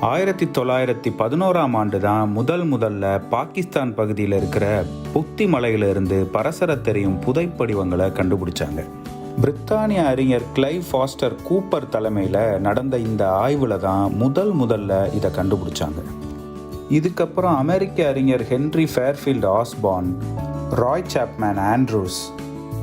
ஆயிரத்தி தொள்ளாயிரத்தி பதினோராம் ஆண்டு தான் முதல் முதல்ல பாகிஸ்தான் பகுதியில் இருக்கிற புத்தி மலையிலிருந்து பரசர தெரியும் புதைப்படிவங்களை கண்டுபிடிச்சாங்க. பிரித்தானிய அறிஞர் கிளைவ் ஃபாஸ்டர் கூப்பர் தலைமையில் நடந்த இந்த ஆய்வில் தான் முதல் முதல்ல இதை கண்டுபிடிச்சாங்க. இதுக்கப்புறம் அமெரிக்க அறிஞர் Henry Fairfield Osborn Roy Chapman Andrews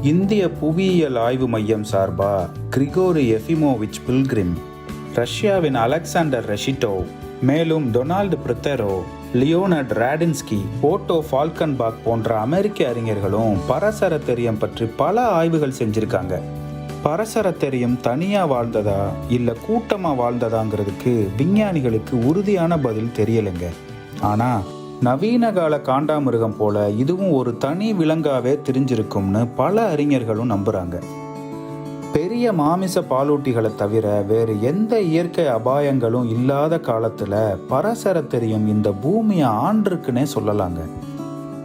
இந்திய புவியியல் ஆய்வு மையம் சார்பாக கிரிகோரி எஃபிமோவிச் பில்கிரிம் ரஷ்யாவின் அலெக்சாண்டர் ரெஷிட்டோ மேலும் டொனால்டு பிரித்தரோ லியோனர்ட் ராடின்ஸ்கி ஓட்டோ ஃபால்கன்பாக் போன்ற அமெரிக்க அறிஞர்களும் பரசர தெரியம் பற்றி பல ஆய்வுகள் செஞ்சிருக்காங்க. பரசர தெரியம் தனியாக வாழ்ந்ததா இல்லை கூட்டமாக வாழ்ந்ததாங்கிறதுக்கு விஞ்ஞானிகளுக்கு உறுதியான பதில் தெரியலைங்க. ஆனால் நவீன கால காண்டாமிருகம் போல இதுவும் ஒரு தனி விலங்காவே தெரிஞ்சிருக்கும்னு பல அறிஞர்களும் நம்புகிறாங்க பெரிய மாமிச பாலூட்டிகளை தவிர வேறு எந்த இயற்கை அபாயங்களும் இல்லாத காலத்துல பரசர தெரியும் இந்த பூமியை ஆண்டிருக்குன்னே சொல்லலாங்க.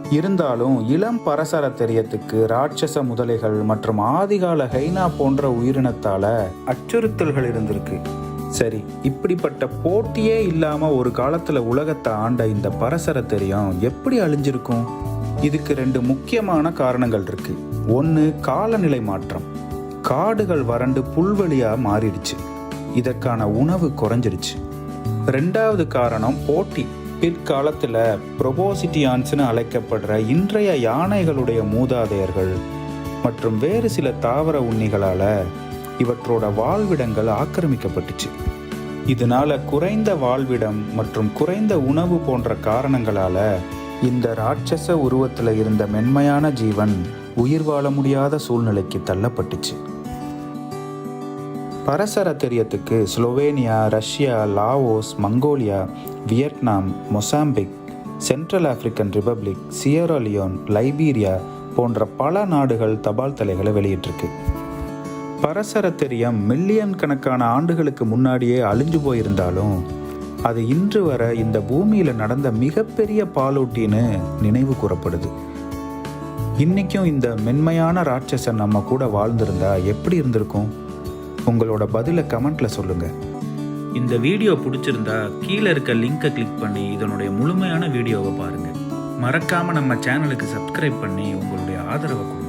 இருந்தாலும் இளம் பரசர தெரியத்துக்கு ராட்சச முதலைகள் மற்றும் ஆதிகால ஹைனா போன்ற உயிரினத்தால அச்சுறுத்தல்கள் இருந்திருக்கு. சரி இப்படிப்பட்ட போட்டியே இல்லாம ஒரு காலத்துல உலகத்தை ஆண்ட இந்த பரசர தெரியும் எப்படி அழிஞ்சிருக்கும்? இதுக்கு ரெண்டு முக்கியமான காரணங்கள் இருக்கு. ஒன்று காலநிலை மாற்றம். காடுகள் வறண்டு புல்வெளியாக மாறிடுச்சு. இதற்கான உணவு குறைஞ்சிருச்சு. ரெண்டாவது காரணம் போட்டி. பிற்காலத்தில் ப்ரொபோசிட்டியான்ஸ்னு அழைக்கப்படுற இன்றைய யானைகளுடைய மூதாதையர்கள் மற்றும் வேறு சில தாவர உண்ணிகளால் இவற்றோட வாழ்விடங்கள் ஆக்கிரமிக்கப்பட்டுச்சு. இதனால குறைந்த வாழ்விடம் மற்றும் குறைந்த உணவு போன்ற காரணங்களால இந்த ராட்சச உருவத்தில் இருந்த மென்மையான ஜீவன் உயிர் வாழ முடியாத சூழ்நிலைக்கு தள்ளப்பட்டுச்சு. பரசர தெரியத்துக்கு Slovenia Russia Laos Mongolia Vietnam Mozambique Central African Republic Sierra Leone Liberia போன்ற பல நாடுகள் தபால் தலைகளை வெளியிட்டிருக்கு. பரசர தெரியம் மில்லியன் கணக்கான ஆண்டுகளுக்கு முன்னாடியே அழிஞ்சு போயிருந்தாலும் அது இன்று வரை இந்த பூமியில் நடந்த மிகப்பெரிய பாலூட்டின்னு நினைவு கூறப்படுது. இன்னைக்கும் இந்த மென்மையான ராட்சசன் நம்ம கூட வாழ்ந்திருந்தா எப்படி இருந்திருக்கும்? உங்களோட பதிலை கமெண்ட்ல சொல்லுங்க. இந்த வீடியோ பிடிச்சிருந்தா கீழே இருக்க லிங்கை கிளிக் பண்ணி இதனுடைய முழுமையான வீடியோவை பாருங்க. மறக்காம நம்ம சேனலுக்கு சப்ஸ்கிரைப் பண்ணி உங்களுடைய ஆதரவை கொடுங்க.